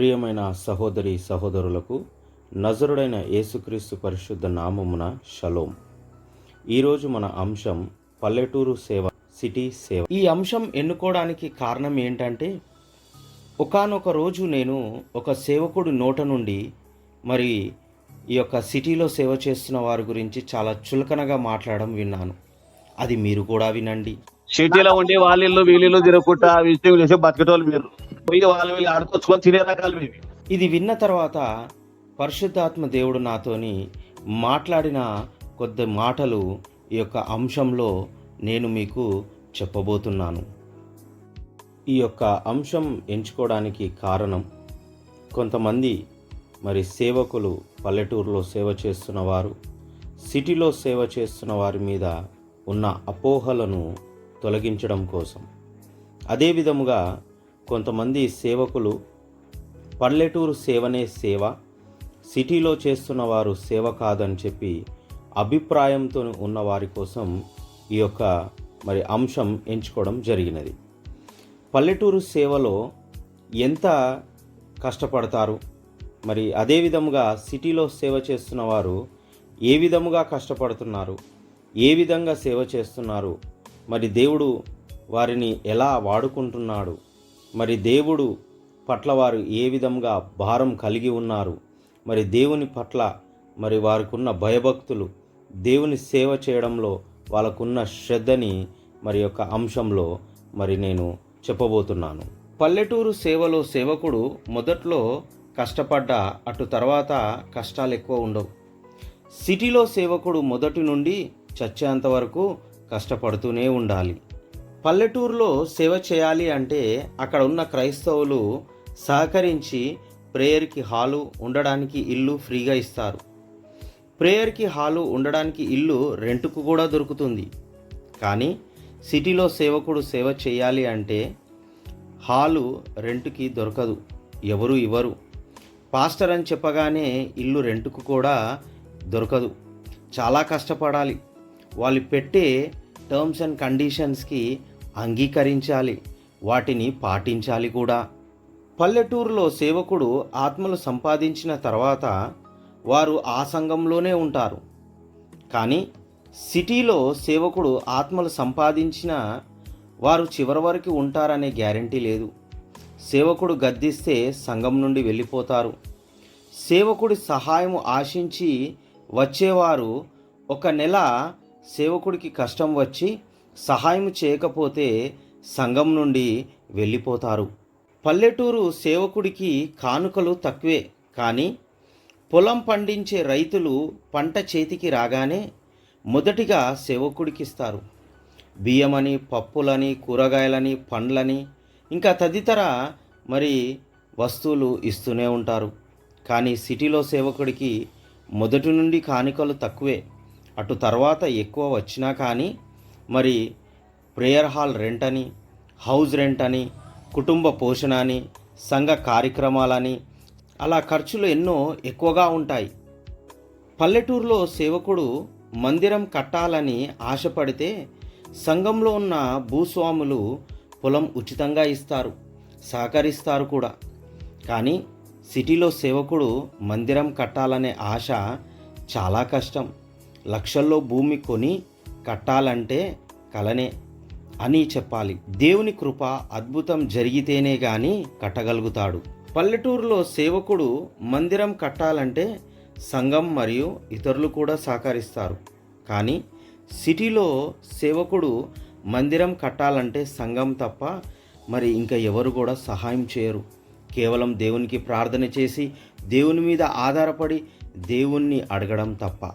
ప్రియమైన సహోదరి సహోదరులకు నజరుడైన యేసుక్రీస్తు పరిశుద్ధ నామమున షలోం. ఈరోజు మన అంశం పల్లెటూరు సేవ సిటీ సేవ. ఈ అంశం ఎన్నుకోవడానికి కారణం ఏంటంటే ఒకానొక రోజు నేను ఒక సేవకుడి నోట నుండి మరి ఈ యొక్క సిటీలో సేవ చేస్తున్న వారి గురించి చాలా చులకనగా మాట్లాడడం విన్నాను. అది మీరు కూడా వినండి. సిటీలో ఉండి వాళ్ళు ఇల్లు తిరగకుండా తిరుగుకుంటా విషయం చేసి బతికేటోళ్ళు మీరు. పోయి వాళ్ళు వీళ్ళు ఆడుకొచ్చుకొని తినే రకాలు ఇవి ఇది విన్న తర్వాత పరిశుద్ధాత్మ దేవుడు నాతోని మాట్లాడిన కొద్ది మాటలు ఈ యొక్క అంశంలో నేను మీకు చెప్పబోతున్నాను. ఈ యొక్క అంశం ఎంచుకోవడానికి కారణం కొంతమంది మరి సేవకులు పల్లెటూరులో సేవ చేస్తున్నవారు సిటీలో సేవ చేస్తున్న వారి మీద ఉన్న అపోహలను తొలగించడం కోసం. అదే విధముగా కొంతమంది సేవకులు పల్లెటూరు సేవనే సేవ సిటీలో చేస్తున్న వారు సేవ కాదని చెప్పి అభిప్రాయంతో ఉన్న వారి కోసం ఈ యొక్క మరి అంశం ఎంచుకోవడం జరిగినది. పల్లెటూరు సేవలో ఎంత కష్టపడతారు? మరి అదే విధముగా సిటీలో సేవ చేస్తున్న వారు ఏ విధముగా కష్టపడుతున్నారు? ఏ విధంగా సేవ చేస్తున్నారు? మరి దేవుడు వారిని ఎలా వాడుకుంటున్నాడు? మరి దేవుడు పట్ల వారు ఏ విధంగా భారం కలిగి ఉన్నారు? మరి దేవుని పట్ల మరి వారికున్న భయభక్తులు దేవుని సేవ చేయడంలో వాళ్ళకున్న శ్రద్ధని మరి యొక్క అంశంలో మరి నేను చెప్పబోతున్నాను. పల్లెటూరు సేవలో సేవకుడు మొదట్లో కష్టపడ్డ అటు తర్వాత కష్టాలు ఎక్కువ ఉండవు. సిటీలో సేవకుడు మొదటి నుండి చచ్చేంత వరకు కష్టపడుతూనే ఉండాలి. పల్లెటూరులో సేవ చేయాలి అంటే అక్కడ ఉన్న క్రైస్తవులు సహకరించి ప్రేయర్కి హాలు ఉండడానికి ఇల్లు ఫ్రీగా ఇస్తారు. ప్రేయర్కి హాలు ఉండడానికి ఇల్లు రెంట్కు కూడా దొరుకుతుంది. కానీ సిటీలో సేవకుడు సేవ చేయాలి అంటే హాలు రెంట్కి దొరకదు. ఎవరు ఇవ్వరు. పాస్టర్ అని చెప్పగానే ఇల్లు రెంట్కు కూడా దొరకదు. చాలా కష్టపడాలి. వాళ్ళు పెట్టే టర్మ్స్ అండ్ కండిషన్స్కి అంగీకరించాలి వాటిని పాటించాలి కూడా. పల్లెటూరులో సేవకుడు ఆత్మలు సంపాదించిన తర్వాత వారు ఆ సంఘంలోనే ఉంటారు. కానీ సిటీలో సేవకుడు ఆత్మలు సంపాదించిన వారు చివరి వరకు ఉంటారనే గ్యారంటీ లేదు. సేవకుడు గద్దిస్తే సంఘం నుండి వెళ్ళిపోతారు. సేవకుడి సహాయం ఆశించి వచ్చేవారు ఒక నెల సేవకుడికి కష్టం వచ్చి సహాయం చేయకపోతే సంఘం నుండి వెళ్ళిపోతారు. పల్లెటూరు సేవకుడికి కానుకలు తక్కువే కానీ పొలం పండించే రైతులు పంట చేతికి రాగానే మొదటిగా సేవకుడికి ఇస్తారు. బియ్యమని పప్పులని కూరగాయలని పండ్లని ఇంకా తదితర మరి వస్తువులు ఇస్తూనే ఉంటారు. కానీ సిటీలో సేవకుడికి మొదటి నుండి కానుకలు తక్కువే. అటు తర్వాత ఎక్కువ వచ్చినా కానీ మరి ప్రేయర్ హాల్ రెంట్ అని హౌస్ రెంట్ అని కుటుంబ పోషణ అని సంఘ కార్యక్రమాలని అలా ఖర్చులు ఎన్నో ఎక్కువగా ఉంటాయి. పల్లెటూరులో సేవకుడు మందిరం కట్టాలని ఆశపడితే సంఘంలో ఉన్న భూస్వాములు పొలం ఉచితంగా ఇస్తారు సహకరిస్తారు కూడా. కానీ సిటీలో సేవకుడు మందిరం కట్టాలనే ఆశ చాలా కష్టం. లక్షల్లో భూమి కొని కట్టాలంటే కలనే అని చెప్పాలి. దేవుని కృప అద్భుతం జరిగితేనే గాని కట్టగలుగుతాడు. పల్లెటూరులో సేవకుడు మందిరం కట్టాలంటే సంఘం మరియు ఇతరులు కూడా సహకరిస్తారు. కానీ సిటీలో సేవకుడు మందిరం కట్టాలంటే సంఘం తప్ప మరి ఇంకా ఎవరు కూడా సహాయం చేయరు. కేవలం దేవునికి ప్రార్థన చేసి దేవుని మీద ఆధారపడి దేవుణ్ణి అడగడం తప్ప.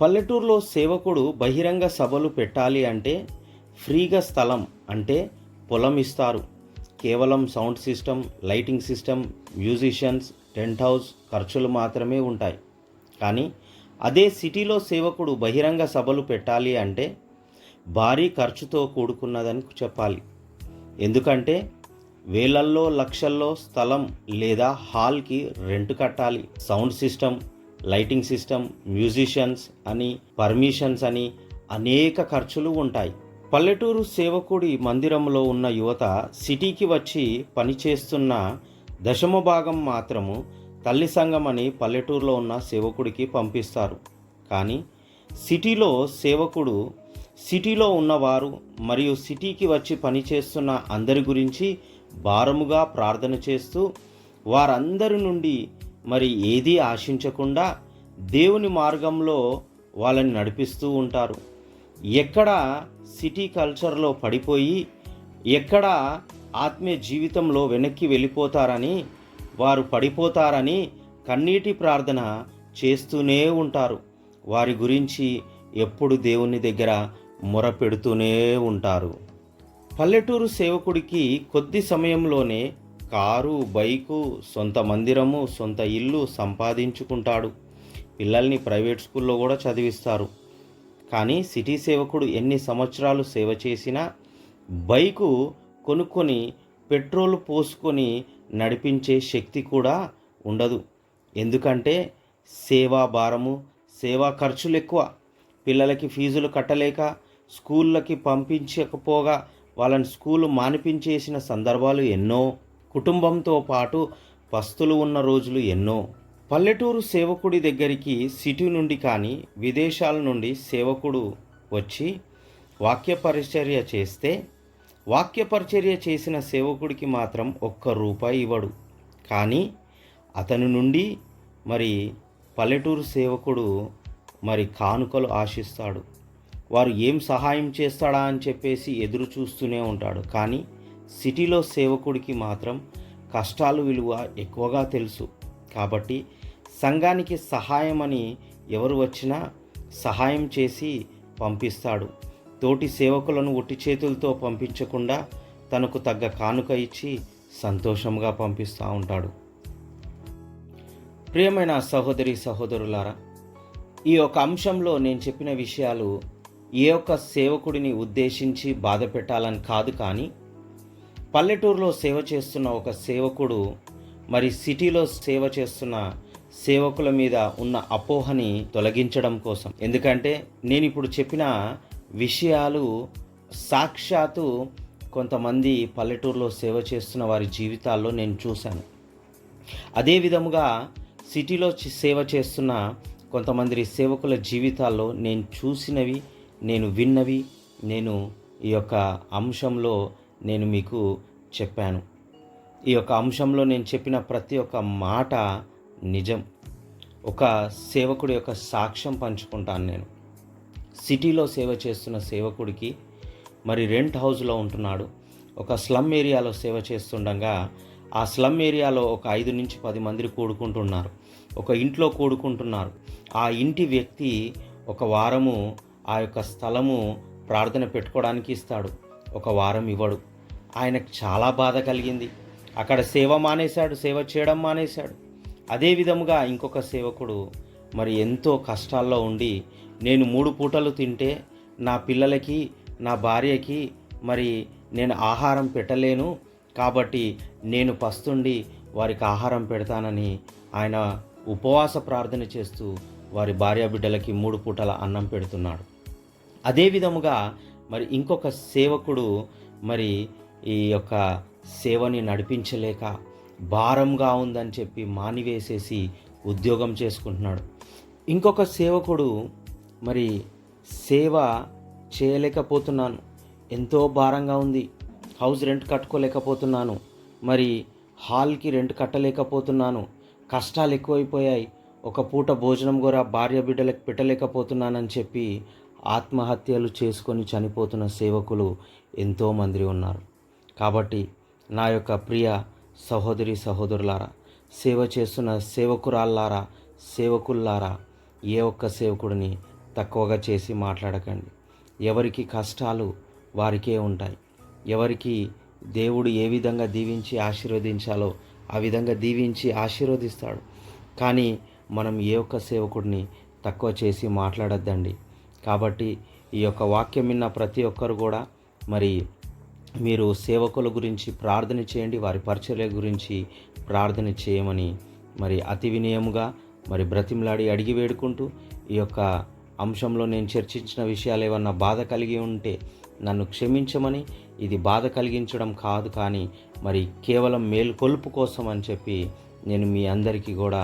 పల్లెటూరులో సేవకుడు బహిరంగ సభలు పెట్టాలి అంటే ఫ్రీగా స్థలం అంటే పొలం ఇస్తారు. కేవలం sound system lighting system musicians tent house ఖర్చులు మాత్రమే ఉంటాయి. కానీ అదే సిటీలో సేవకుడు బహిరంగ సభలు పెట్టాలి అంటే భారీ ఖర్చుతో కూడుకున్నదని చెప్పాలి. ఎందుకంటే వేలల్లో లక్షల్లో స్థలం లేదా హాల్కి రెంట్ కట్టాలి. Sound system lighting system musicians అని పర్మిషన్స్ అని అనేక ఖర్చులు ఉంటాయి. పల్లెటూరు సేవకుడి మందిరంలో ఉన్న యువత సిటీకి వచ్చి పనిచేస్తున్న దశమ భాగం మాత్రము తల్లి సంఘం అని పల్లెటూరులో ఉన్న సేవకుడికి పంపిస్తారు. కానీ సిటీలో సేవకుడు సిటీలో ఉన్నవారు మరియు సిటీకి వచ్చి పనిచేస్తున్న అందరి గురించి భారముగా ప్రార్థన చేస్తూ వారందరి నుండి మరి ఏదీ ఆశించకుండా దేవుని మార్గంలో వాళ్ళని నడిపిస్తూ ఉంటారు. ఎక్కడ సిటీ కల్చర్లో పడిపోయి ఎక్కడ ఆత్మీయ జీవితంలో వెనక్కి వెళ్ళిపోతారని వారు పడిపోతారని కన్నీటి ప్రార్థన చేస్తూనే ఉంటారు. వారి గురించి ఎప్పుడు దేవుని దగ్గర మొరపెడుతూనే ఉంటారు. పల్లెటూరు సేవకుడికి కొద్ది సమయంలోనే కారు బైకు సొంత మందిరము సొంత ఇల్లు సంపాదించుకుంటాడు. పిల్లల్ని ప్రైవేట్ స్కూల్లో కూడా చదివిస్తారు. కానీ సిటీ సేవకుడు ఎన్ని సంవత్సరాలు సేవ చేసినా బైకు కొనుక్కొని పెట్రోల్ పోసుకొని నడిపించే శక్తి కూడా ఉండదు. ఎందుకంటే సేవా భారము సేవా ఖర్చులు ఎక్కువ. పిల్లలకి ఫీజులు కట్టలేక స్కూళ్ళకి పంపించకపోగా వాళ్ళని స్కూలు మానిపించేసిన సందర్భాలు ఎన్నో. కుటుంబంతో పాటు పస్తులు ఉన్న రోజులు ఎన్నో. పల్లెటూరు సేవకుడి దగ్గరికి సిటీ నుండి కానీ విదేశాల నుండి సేవకుడు వచ్చి వాక్య పరిచర్య చేస్తే వాక్య పరిచర్య చేసిన సేవకుడికి మాత్రం ఒక్క రూపాయి ఇవ్వడు. కానీ అతని నుండి మరి పల్లెటూరు సేవకుడు మరి కానుకలు ఆశిస్తాడు. వారు ఏం సహాయం చేస్తాడా అని చెప్పేసి ఎదురు చూస్తూనే ఉంటాడు. కానీ సిటీలో సేవకుడికి మాత్రం కష్టాలు విలువ ఎక్కువగా తెలుసు. కాబట్టి సంఘానికి సహాయం అని ఎవరు వచ్చినా సహాయం చేసి పంపిస్తాడు. తోటి సేవకులను ఒట్టి చేతులతో పంపించకుండా తనకు తగ్గ కానుక ఇచ్చి సంతోషంగా పంపిస్తూ ఉంటాడు. ప్రియమైన సహోదరి సహోదరులారా ఈ యొక్క అంశంలో నేను చెప్పిన విషయాలు ఏ ఒక్క సేవకుడిని ఉద్దేశించి బాధ పెట్టాలని కాదు కానీ పల్లెటూరులో సేవ చేస్తున్న ఒక సేవకుడు మరి సిటీలో సేవ చేస్తున్న సేవకుల మీద ఉన్న అపోహని తొలగించడం కోసం. ఎందుకంటే నేను ఇప్పుడు చెప్పిన విషయాలు సాక్షాత్తు కొంతమంది పల్లెటూరులో సేవ చేస్తున్న వారి జీవితాల్లో నేను చూశాను. అదే విధముగా సిటీలో సేవ చేస్తున్న కొంతమంది సేవకుల జీవితాల్లో నేను చూసినవి నేను విన్నవి నేను ఈ యొక్క అంశంలో నేను మీకు చెప్పాను. ఈ యొక్క అంశంలో నేను చెప్పిన ప్రతి ఒక్క మాట నిజం. ఒక సేవకుడి యొక్క సాక్ష్యం పంచుకుంటాను నేను. సిటీలో సేవ చేస్తున్న సేవకుడికి మరి రెంట్ హౌస్లో ఉంటున్నాడు. ఒక స్లమ్ ఏరియాలో సేవ చేస్తుండగా ఆ స్లమ్ ఏరియాలో ఒక ఐదు నుంచి పది మంది కూడుకుంటున్నారు. ఒక ఇంట్లో కూడుకుంటున్నారు. ఆ ఇంటి వ్యక్తి ఒక వారము ఆ యొక్క స్థలము ప్రార్థన పెట్టుకోవడానికి ఇస్తాడు. ఒక వారం ఇవ్వడు. ఆయనకు చాలా బాధ కలిగింది. అక్కడ సేవ మానేశాడు సేవ చేయడం మానేశాడు. అదే విధముగా ఇంకొక సేవకుడు మరి ఎంతో కష్టాల్లో ఉండి నేను మూడు పూటలు తింటే నా పిల్లలకి నా భార్యకి మరి నేను ఆహారం పెట్టలేను కాబట్టి నేను పస్తుండి వారికి ఆహారం పెడతానని ఆయన ఉపవాస ప్రార్థన చేస్తూ వారి భార్య బిడ్డలకి మూడు పూటల అన్నం పెడుతున్నాడు. అదే విధముగా మరి ఇంకొక సేవకుడు మరి ఈ యొక్క సేవని నడిపించలేక భారంగా ఉందని చెప్పి మానివేసేసి ఉద్యోగం చేసుకుంటున్నాడు. ఇంకొక సేవకుడు మరి సేవ చేయలేకపోతున్నాను. ఎంతో భారంగా ఉంది. హౌస్ రెంట్ కట్టుకోలేకపోతున్నాను. మరి హాల్కి రెంట్ కట్టలేకపోతున్నాను. కష్టాలు ఎక్కువైపోయాయి. ఒక పూట భోజనం కూడా భార్య బిడ్డలకు పెట్టలేకపోతున్నానని చెప్పి ఆత్మహత్యలు చేసుకొని చనిపోతున్న సేవకులు ఎంతోమంది ఉన్నారు. కాబట్టి నా యొక్క ప్రియ సహోదరి సహోదరులారా సేవ చేస్తున్న సేవకురాల్లారా సేవకుల్లారా ఏ ఒక్క సేవకుడిని తక్కువగా చేసి మాట్లాడకండి. ఎవరికి కష్టాలు వారికే ఉంటాయి. ఎవరికి దేవుడు ఏ విధంగా దీవించి ఆశీర్వదించాలో ఆ విధంగా దీవించి ఆశీర్వదిస్తాడు. కానీ మనం ఏ ఒక్క సేవకుడిని తక్కువ చేసి మాట్లాడొద్దండి. కాబట్టి ఈ యొక్క వాక్యం విన్న ప్రతి ఒక్కరు కూడా మరి మీరు సేవకుల గురించి ప్రార్థన చేయండి వారి పరిచర్య గురించి ప్రార్థన చేయమని మరి అతి వినయముగా మరి బ్రతిమలాడి అడిగి వేడుకుంటూ ఈ యొక్క అంశంలో నేను చర్చించిన విషయాలు ఏమన్నా బాధ కలిగి ఉంటే నన్ను క్షమించమని ఇది బాధ కలిగించడం కాదు కానీ మరి కేవలం మేలుకొల్పు కోసం అని చెప్పి నేను మీ అందరికీ కూడా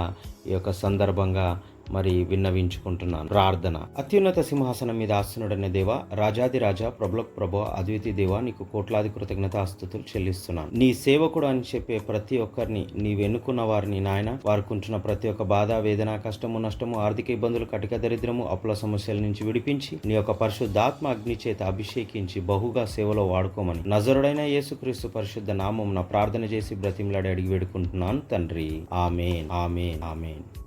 ఈ యొక్క సందర్భంగా మరి విన్నవించుకుంటున్నాను. ప్రార్థన. అత్యున్నత సింహాసనం మీద ఆస్తునుడనే దేవ రాజాది రాజా ప్రభులకు ప్రభు అద్వితి దేవ నీకు కోట్లాది కృతజ్ఞత ఆస్తుతులు చెల్లిస్తున్నాను. నీ సేవకుడు అని చెప్పే ప్రతి ఒక్కరిని నీ వెన్నుకున్న వారిని నాయన వారుకుంటున్న ప్రతి ఒక్క బాధ వేదన కష్టము నష్టము ఆర్థిక ఇబ్బందులు కటిక దరిద్రము అప్పుల సమస్యల నుంచి విడిపించి నీ యొక్క పరిశుద్ధాత్మ అగ్ని చేత అభిషేకించి బహుగా సేవలో వాడుకోమని. నజరుడైన యేసుక్రీస్తు పరిశుద్ధ నామం ప్రార్థన చేసి బ్రతిమలాడి అడిగి వేడుకుంటున్నాను తండ్రి. ఆమెన్. ఆమెన్. ఆమెన్.